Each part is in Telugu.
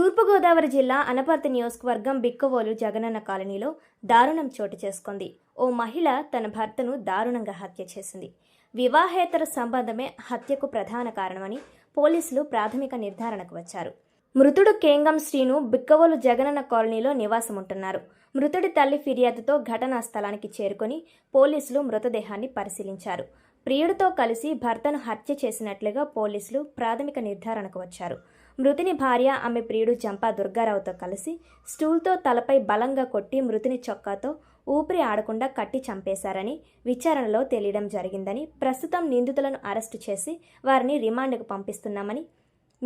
తూర్పుగోదావరి జిల్లా అనపర్తి నియోజకవర్గం బిక్కవోలు జగనన్న కాలనీలో దారుణం చోటు చేసుకుంది. ఓ మహిళ తన భర్తను దారుణంగా హత్య చేసింది. వివాహేతర సంబంధమే హత్యకు ప్రధాన కారణమని పోలీసులు ప్రాథమిక నిర్ధారణకు వచ్చారు. మృతుడు కేంగం శ్రీను బిక్కవోలు జగనన్న కాలనీలో నివాసం ఉంటున్నారు మృతుడి తల్లి ఫిర్యాదుతో ఘటనా స్థలానికి చేరుకొని పోలీసులు మృతదేహాన్ని పరిశీలించారు. ప్రియుడితో కలిసి భర్తను హత్య చేసినట్లుగా పోలీసులు ప్రాథమిక నిర్ధారణకు వచ్చారు. మృతుని భార్య ఆమె ప్రియుడు జంపా దుర్గారావుతో కలిసి స్టూల్తో తలపై బలంగా కొట్టి మృతుని చొక్కాతో ఊపిరి ఆడకుండా కట్టి చంపేశారని విచారణలో తెలియడం జరిగిందని ప్రస్తుతం నిందితులను అరెస్టు చేసి వారిని రిమాండ్కు పంపిస్తున్నామని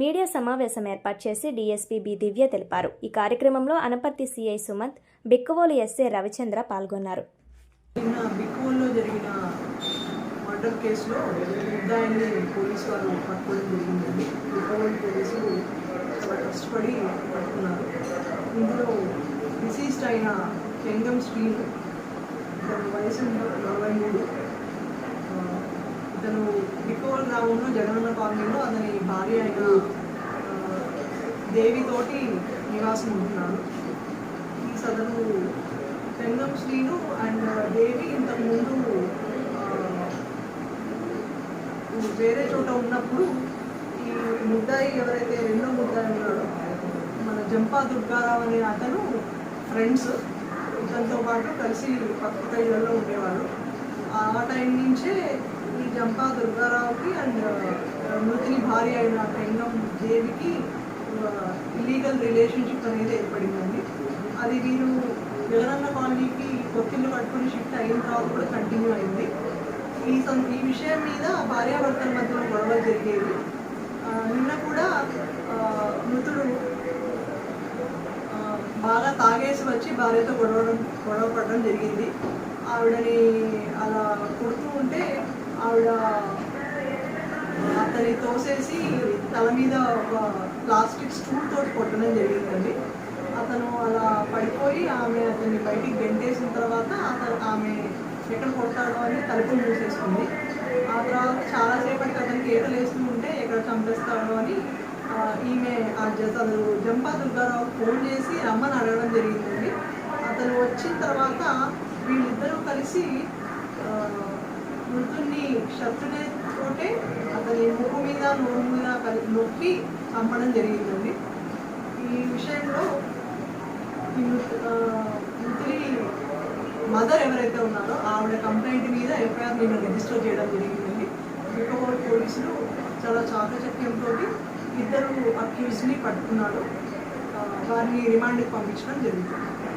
మీడియా సమావేశం ఏర్పాటు చేసి డీఎస్పీ బి దివ్య తెలిపారు. ఈ కార్యక్రమంలో అనపర్తి సిఐ సుమంత్ బిక్కవోలు ఎస్ఏ రవిచంద్ర పాల్గొన్నారు. నిన్న బిక్కువల్లో జరిగిన మర్డర్ కేసులో ముద్దాయిని పోలీసు వారు పట్టుకోవడం జరిగిందండి. బిక్కువల్ పోలీసులు చాలా కష్టపడి పట్టుకున్నారు. ఇందులో డిసీజ్డ్ అయిన కెంగం శ్రీను వయసు నలభై మూడు. బిక్కువల్ గ్రామంలో జగనన్న కాలనీలో అతని భార్య అయిన దేవితోటి నివాసం ఉంటున్నాడు. ఈ సదరు పెంగం శ్రీను అండ్ దేవి ఇంతకుముందు వేరే చోట ఉన్నప్పుడు ఈ ముద్దాయి ఎవరైతే రెండో ముద్దాయి ఉన్నాడో మన జంపా దుర్గారావు అనే అతను ఫ్రెండ్స్ ఇతనితో పాటు కలిసి పక్క ఇళ్ళలో ఉండేవాడు ఆ టైం నుంచే జంపా దుర్గారావుకి అండ్ మృతిని భార్య అయిన పెంగం దేవికి ఇల్లీగల్ రిలేషన్షిప్ అనేది ఏర్పడిందండి. అది వీరు జగనన్న కాలనీకి కొత్తిల్లు కట్టుకుని షిఫ్ట్ అయిన తర్వాత కూడా కంటిన్యూ అయింది. ఈ సం ఈ విషయం మీద భార్యాభర్తల మధ్యలో గొడవలు జరిగేవి. నిన్న కూడా మృతుడు బాగా తాగేసి వచ్చి భార్యతో గొడవడం గొడవ పడడం జరిగింది. ఆవిడని ఆవిడ అతని తోసేసి తల మీద ఒక ప్లాస్టిక్ స్టూల్ తోటి కొట్టడం జరిగిందండి. అతను అలా పడిపోయి ఆమె అతన్ని బయటికి గెంటేసిన తర్వాత అతను ఆమె ఎక్కడ కొడతాడు అని తలుపులు మూసేసుకుంది. ఆ తర్వాత చాలాసేపటికి అతనికి ఏటలు వేస్తూ ఉంటే ఎక్కడ చంపేస్తాడో అని ఈమె ఆ జ- అతను జంపా దుర్గారావు ఫోన్ చేసి రమ్మని అడగడం జరిగిందండి. అతను వచ్చిన తర్వాత వీళ్ళిద్దరూ కలిసి మృతుడిని షర్టునే తోటే అతని ముఖం మీద నోరు మీద కలి- నొక్కి చంపడం జరిగిందండి. ఈ విషయంలో ఈ మృతుడి మదర్ ఎవరైతే ఉన్నారో ఆవిడ కంప్లైంట్ మీద ఎఫ్ఐఆర్ నేను రిజిస్టర్ చేయడం జరిగిందండి. బిక్కబోర్డ్ పోలీసులు చాలా చాకచక్యంతో ఇద్దరు అక్యూజ్ని పట్టుకున్నారు. వారిని రిమాండ్కి పంపించడం జరుగుతుంది